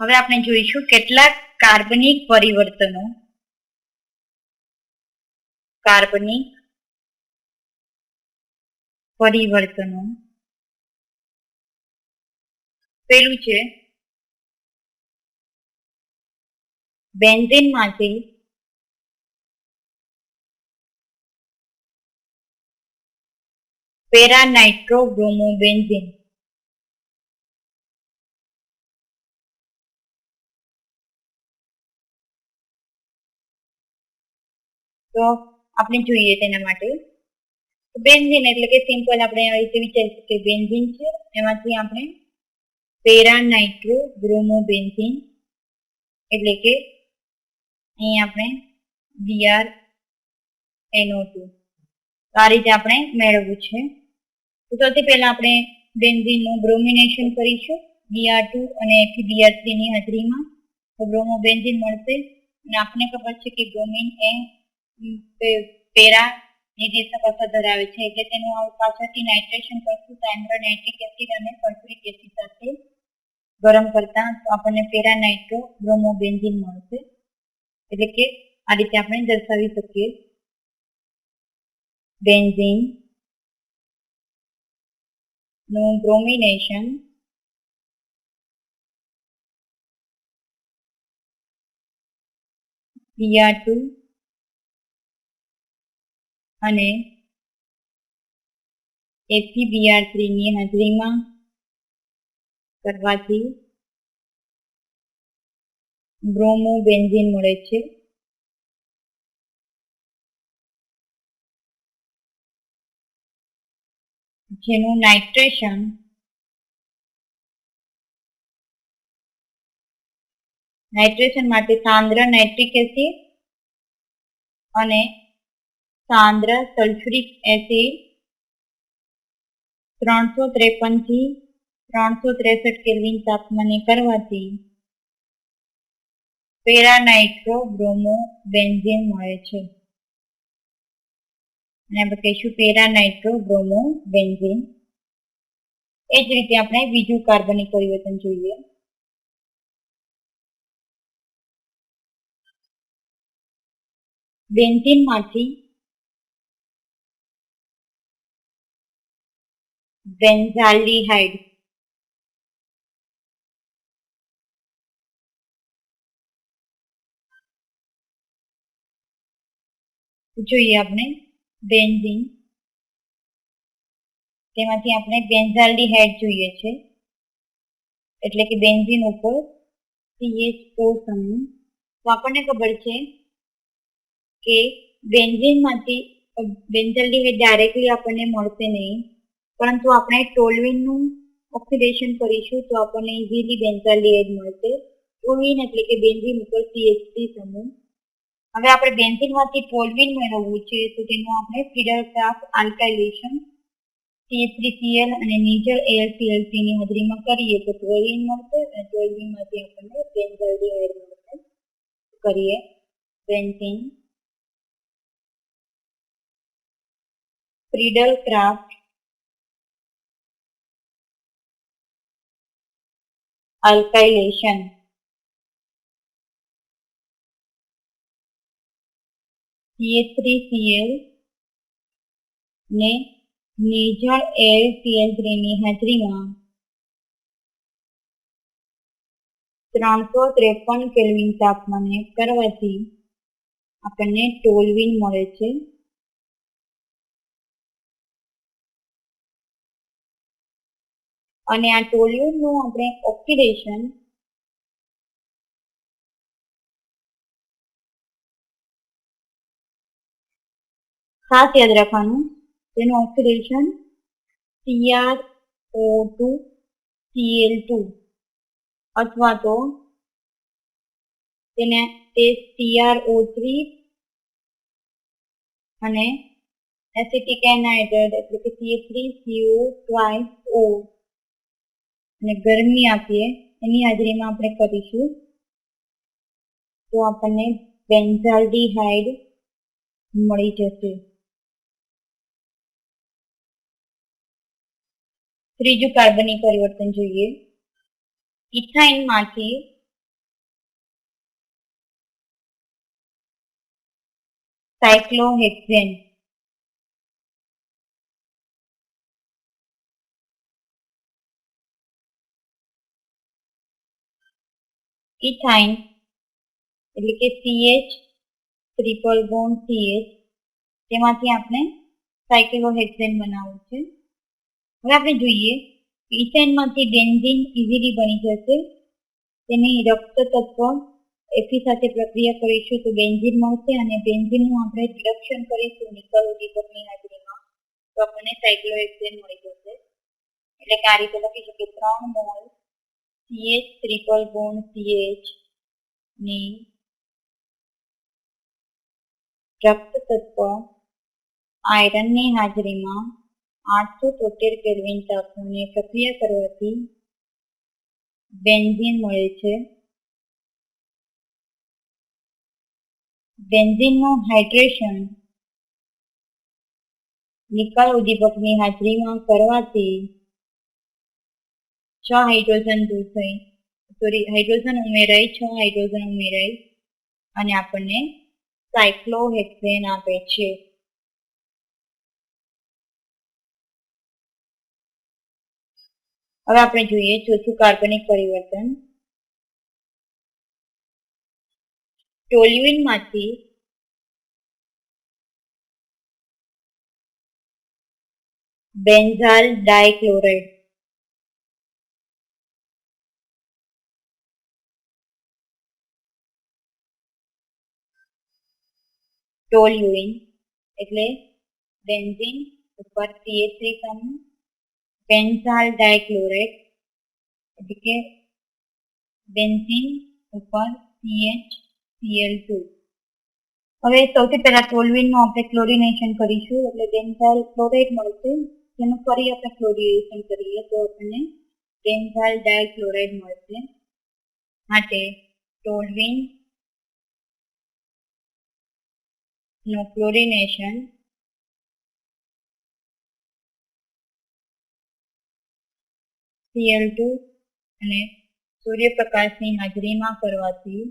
હવે આપણે જોઈશું કેટલાક કાર્બનિક પરિવર્તનો. કાર્બનિક પરિવર્તનો. પેલું છે બેન્ઝિનમાંથી પેરા નાઇટ્રો બ્રોમો બેન્ઝીન. તો આપણે જોઈએ તેના માટે. બેન્ઝીન એટલે કે સિમ્પલ આપણે આ રીતે વિચારી શકીએ બેન્ઝીન છે. એમાંથી આપણે પેરા નાઇટ્રો બ્રોમો બેન્ઝીન એટલે કે અહીં આપણે બીઆર એનો ટુ. આ રીતે આપણે મેળવવું છે. તો સૌથી પહેલા આપણે બેન્ઝીનનું બ્રોમિનેશન કરીશું. બીઆર ટુ અને એથી બીઆર થ્રીની હાજરીમાં તો બ્રોમો બેન્ઝીન મળશે. અને આપણને ખબર છે કે બ્રોમિન એ પેરા નિર્દેશક અસર ધરાવે છે એટલે તેનું આ પાછળથી નાઇટ્રેશન કરશું તો એમ્બ્રો નાઇટ્રિક એસિડ અને સલ્ફ્યુરિક એસિડ સાથે ગરમ કરતા તો આપણને પેરા નાઇટ્રો બ્રોમો બેન્ઝીન મળશે. એટલે કે આ રીતે આપણે દર્શાવી શકીએ. બેન્ઝિનનું બ્રોમિનેશન બીઆર ટુ અને એથી બીઆર થ્રી ની હાજરીમાં કરવાથી બ્રોમો બેન્ઝીન મળે છે. જેનું નાઇટ્રેશન નાઇટ્રેશન માટે સાંદ્ર નાઇટ્રિક એસિડ અને સાંદ્ર સલ્ફ્યુરિક એસિડ ત્રણસો ત્રેપનથી ત્રણસો ત્રેસઠ કેલ્વિન તાપમાને કરવાથી પેરાનાઇટ્રો બ્રોમો બેન્ઝીન મળે છે. અને આપણે કહીશું પેરાનાઇટ્રો બ્રોમો બેન્ઝીન. એ જ રીતે આપણે બીજું કાર્બનિક પરિવર્તન જોઈએ. બેન્ઝીનમાંથી બેન્ઝાલ્ડીહાઇડ જોઈએ આપણે બેન્ઝીન તેમાંથી આપણે બેન્ઝાલ્ડીહાઇડ જોઈએ છે. એટલે કે બેન્ઝીન ઉપર CH4 સમૂહ તો આપણને ખબર છે કે બેન્ઝીનમાંથી બેન્ઝાલ્ડીહાઇડ ડાયરેક્ટલી આપણને મળશે નહીં. પરંતુ આપણે ટોલવીનનું ઓક્સિડેશન કરીશું તો આપણને ઇઝીલી બેન્ઝાલિએડ મળશે. ટોલ્વિન એટલે કે બેન્ઝીન ઉપર સીએચસી સમૂહ. હવે આપણે બેન્ઝીનમાંથી ટોલ્વિન મેળવવું છે તો તેનું આપણે ફીડર ક્રાફ આલ્કાઇલેશન CH3Cl અને નિજર AlCl3 ની હાજરીમાં કરીએ તો ટોલ્વિન મળશે અને ટોલ્વિનમાંથી આપણને બેન્ઝાલિએડ મળશે. કરીએ. બેન્ઝીન. ફ્રીડલ ક્રાફ્ટ alkylation CH3Cl ને નિર્જળ AlCl3 ની હાજરીમાં ત્રણસો ત્રેપન કેલ્વિન તાપમાને કરવાથી આપણને ટોલવિન મળે છે. અને આ ટોલ્યુનનું આપણે ઓક્સિડેશન ખાસ યાદ રાખવાનું. તેનું ઓક્સિડેશન CrO2 Cl2 અથવા તો તેને તે CrO3 અને એસિટિક એનહાઇડ્રેટ એટલે કે CH3CO twice O અને ગરમી આપીએ, એની હાજરીમાં આપણે કરીશું. તો આપણને બેન્ઝાલ્ડીહાઇડ મળી જશે. ત્રીજું કાર્બનિક પરિવર્તન જોઈએ. ઇથાઇનમાંથી સાયક્લોહેક્ઝેન. ઇથાઇન એટલે કે CH ટ્રિપલ બોન્ડ CH તેમાંથી આપણે સાયક્લોહેક્સેન બનાવવું છે. હવે આપણે જોઈએ ઇથેનમાંથી બેન્ઝીન ઇઝીલી બની જશે. તેની રક્ત તત્વ એફી સાથે પ્રક્રિયા કરીશું તો બેન્ઝીન મળશે અને બેન્ઝીનનું આપણે રિડક્શન કરીશું નિકલ ઉદ્દીપકની હાજરીમાં. તો આપણને સાયક્લોહેક્સેન મળી જશે. એટલે કે આ રીતે લખી શકીએ ત્રણ મોલ CH ત્રિપલ બોન્ડ સીએચની રક્ત તત્વ આયરનની હાજરીમાં આઠસો તોતેર કેલ્વિન તાપમાને પ્રક્રિયા કરવાથી બેન્ઝીન મળે છે. બેન્ઝીનનું હાઇડ્રેશન નિકાલ ઉદ્દીપકની હાજરીમાં કરવાથી છ હાઇડ્રોજન દૂર થઈ. સોરી હાઇડ્રોજન ઉમેરાય, છ હાઇડ્રોજન ઉમેરાય. અને આપણને સાયક્લોહેક્સેન આપે છે. હવે આપણે જોઈએ ચોથું કાર્બનિક પરિવર્તન. ટોલ્યુઇનમાંથી બેન્ઝાલ ડાયક્લોરાઇડ. ટોલ્યુઇન એટલે બેન્ઝીન ઉપર CH3 સમૂહ પેન્સાલ ડાયક્લોરેટ એટલે કે બેન્ઝીન ઉપર સીએચ સીએલ ટુ. હવે સૌથી પહેલા ટોલ્યુઇનનું આપણે ક્લોરિનેશન કરીશું, એટલે બેન્ઝાલ ક્લોરાઇડ મળશે, જેનું ફરી આપણે ક્લોરિનેશન કરીએ તો આપણને બેન્ઝાલ ડાયક્લોરાઇડ મળશે. માટે ટોલ્યુઇન નું ક્લોરિનેશન Cl2 અને સૂર્યપ્રકાશની હાજરીમાં કરવાથી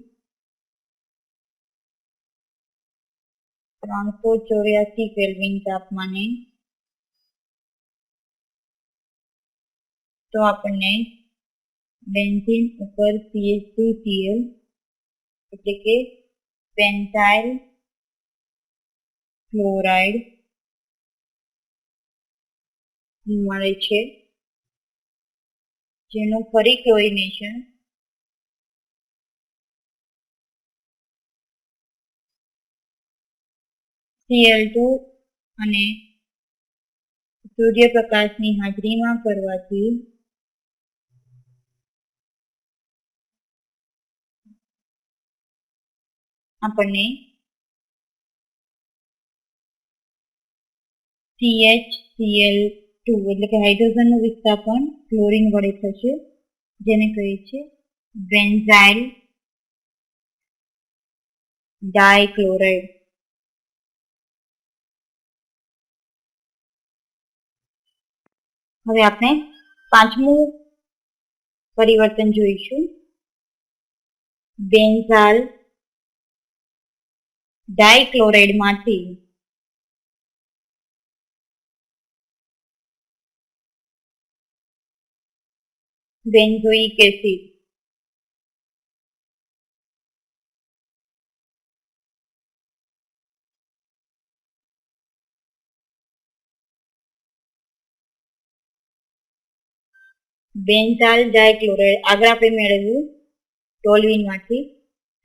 ત્રણસો ચોર્યાસી કેલ્વિન તાપમાને તો આપણને બેન્ઝીન ઉપર સીએચ ટુ સીએલ એટલે કે પેન્ટાઇલ ક્લોરાઇડ મળે છે. જેનું ફરી ક્લોરિનેશન Cl2 અને સૂર્યપ્રકાશની હાજરીમાં કરવાથી આપણને CHCl2 એટલે કે હાઇડ્રોજનનું વિસ્થાપન ક્લોરીન વડે થશે, જેને કહીએ છીએ બેન્ઝાઇલ ડાયક્લોરાઇડ હવે આપણે પાંચમું પરિવર્તન જોઈશું. બેન્ઝાલ ડાયક્લોરાઇડ બેન્ઝોઇક એસિડ બેન્ઝાલ ડાયક્લોરાઇડ આગળ આપણે મેળવ્યું ટોલવીનમાંથી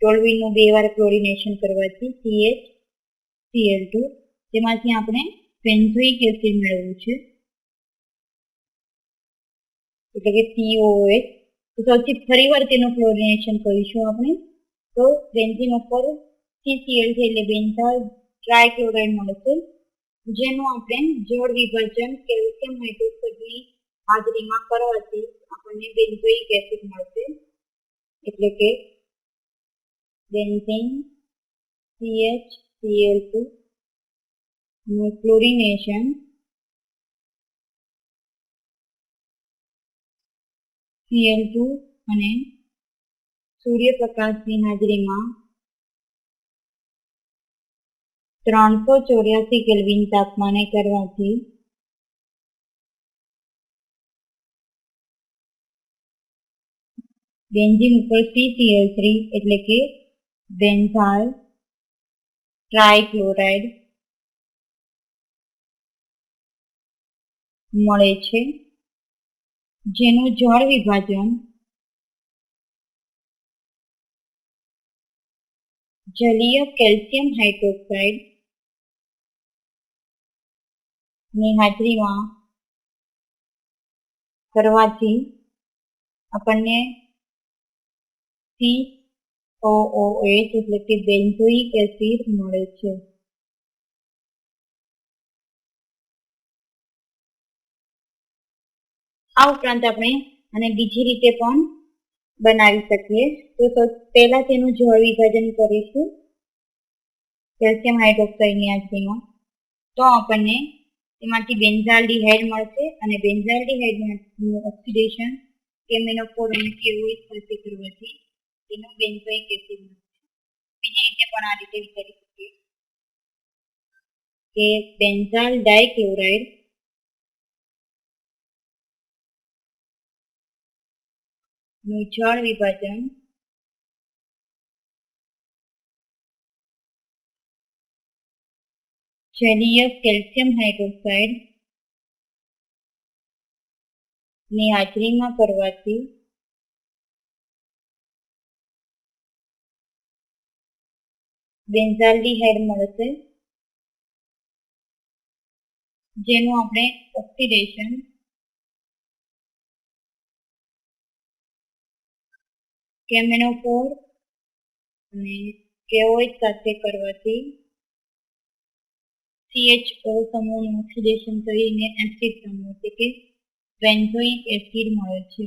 ટોલવીનનું બે વાર ક્લોરિનેશન કરવાથી સીએચ સીએલ ટુ તેમાંથી આપણે બેન્ઝોઇક એસિડ મેળવ્યું છે એટલે કે COOH તો સૌથી ફરીવાર તેનું ક્લોરિનેશન કરીશું આપણે. તો બેન્ઝીન ઉપર CCl છે એટલે બેન્ઝાલ ટ્રાયક્લોરાઇડ મળશે જેનું આપણે જળ વિભાજન કેલ્શિયમ હાઇડ્રોક્સાઇડની હાજરીમાં કરવાથી આપણને બેન્ઝોઇક એસિડ મળશે એટલે કે બેન્ઝીન CH Cl2 નું ક્લોરિનેશન Cl2 અને સૂર્યપ્રકાશની હાજરીમાં ત્રણસો ચોર્યાસી કેલ્વિન તાપમાને કરવાથી બેન્ઝિન ઉપર સીસીએલ થ્રી એટલે કે બેન્ઝાલ ટ્રાયક્લોરાઇડ મળે છે. જેનું જળ વિભાજન જલીય કેલ્શિયમ હાઇડ્રોક્સાઇડની હાજરીમાં કરવાથી આપણને સી COOH એટલે કે બેન્ઝોઇક એસિડ મળે છે. આ ઉપરાંત આપણે અને બીજી રીતે પણ બનાવી શકીએ. તો પહેલા તેનું જળ વિભાજન કરીશું. કેલ્શિયમ હાઇડ્રોક્સાઇડની હાજરીમાં તો આપણને તેમાંથી બેન્ઝાલ્ડિહાઇડ મળશે અને બેન્ઝાલ્ડિહાઇડનું ઓક્સિડેશન કેમિનોફોર અને કેઓએચ સાથે કરવાથી તેનું બેન્ઝોઇક બીજી રીતે પણ આ રીતે વિચારી શકીએ. કે બેન્ઝાલ ડાયક્લોરાઇડ જળ વિભાજન જલીય કેલ્શિયમ હાઇડ્રોક્સાઇડની હાજરીમાં કરવાથી બેન્ઝાલ્ડિહાઇડ મળશે જેનું આપણે ઓક્સિડેશન કેમેનોફોર અને કેઓઇડ સાથે કરવાથી CHO સમૂહનું ઓક્સિડેશન કરીને એસિડ સમૂહ એટલે કે બેન્ઝોઇક એસિડ મળે છે.